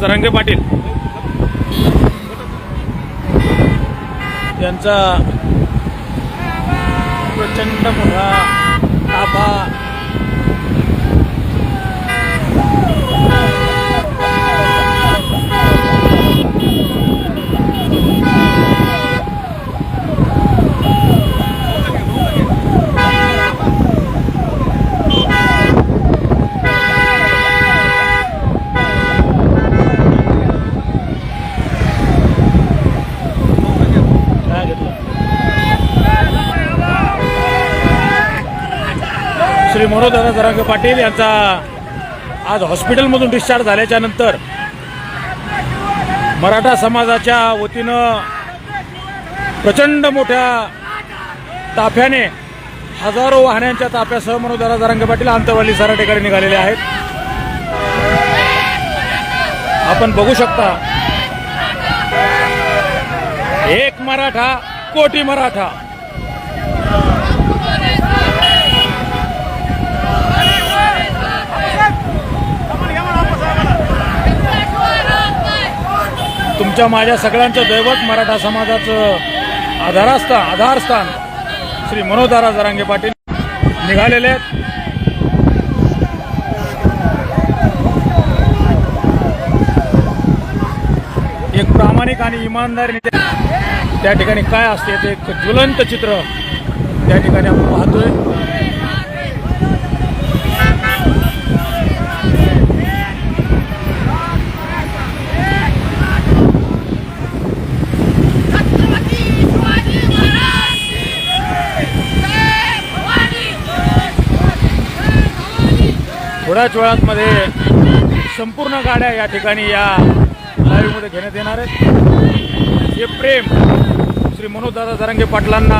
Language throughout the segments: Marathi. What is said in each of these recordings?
जरांगे पाटील. यांचा प्रचंड मोठा श्री मनोदरा जरांगे पाटील यांचा आज हॉस्पिटलमधून डिस्चार्ज झाल्याच्यानंतर मराठा समाजाच्या वतीनं प्रचंड मोठ्या ताफ्याने हजारो वाहनांच्या ताफ्यासह मनोदरा जरांगे पाटील आंतरवाली सराटेकडे निघालेले आहेत. आपण बघू शकता एक मराठा कोटी मराठा. तुमच्या माझ्या सगळ्यांचं दैवत मराठा समाजाचं आधारस्थान आधारस्थान श्री मनोदारा जरांगे पाटील निघालेले आहेत. एक प्रामाणिक आणि इमानदार नेते त्या ठिकाणी काय असते ते एक ज्वलंत चित्र त्या ठिकाणी आपण पाहतोय. थोड्याच वेळांमध्ये संपूर्ण गाड्या या ठिकाणी या लाईव्हमध्ये घेण्यात येणार आहेत. हे प्रेम श्री मनोजदादा जारंगे पाटलांना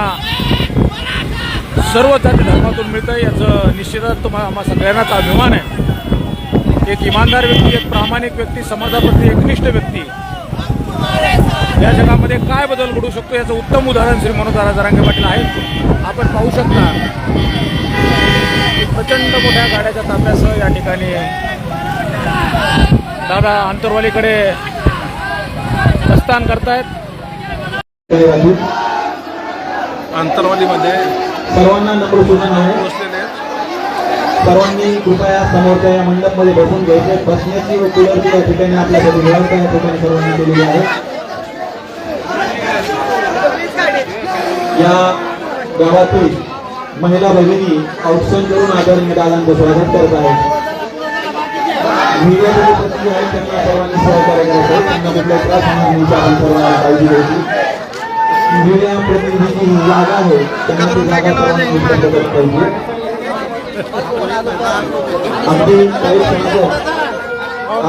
सर्व जाती धर्मातून मिळतं याचं निश्चितच तुम्हाला आम्हा सगळ्यांनाच अभिमान आहे. एक इमानदार व्यक्ती एक प्रामाणिक व्यक्ती समाजाप्रती एकनिष्ठ व्यक्ती. या जगामध्ये काय बदल घडू शकतो याचं उत्तम उदाहरण श्री मनोजदादा जरांगे पाटील आहेत. आपण पाहू शकता. प्रचंड मोठ्या गाड्याच्या ताफ्यासह या ठिकाणी दादा आंतरवालीकडे प्रस्थान करतायत. अंतरवालीमध्ये सर्वांना नम्र सूचना आहे. सर्वांनी कृपया समोरच्या या मंडपमध्ये बसून घ्यायचे. बसण्याची व कूलरची या ठिकाणी आपल्यासाठी व्यवस्था या ठिकाणी सर्वांनी केलेली आहे. या गावातील महिला भगिनी औक्षण करून आदरणीय दादांचं स्वागत करत आहेत. मीडियामध्ये प्रतिनिधी आहेत त्यांना सर्वांनी सहकार्य त्यांना कुठल्या त्रास होणार आपण सर्वांना काळजी घ्यायची मीडिया प्रतिनिधीची जी जागा आहे त्यांना ती जागा सर्वांनी उपलब्ध करत पाहिजे. अगदी काही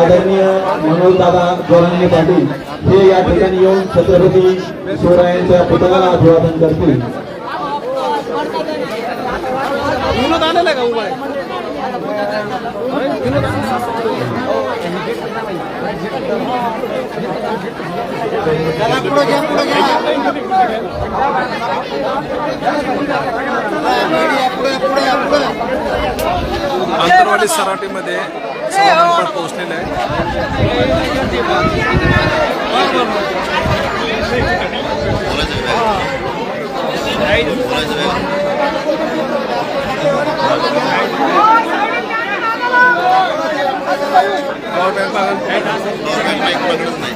आदरणीय मनोज दादा जोरांगे पाटील हे या ठिकाणी येऊन छत्रपती शिवरायांच्या पुतळ्याला अभिवादन करतील. ना का उभा आहे? अंतरवाली सराटीमध्ये सर्व नंबर पोहोचलेले आहे. పవర్ బ్యాంక్ పవర్ బ్యాంక్ పడడం ఉన్నాయి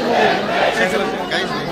Gracias.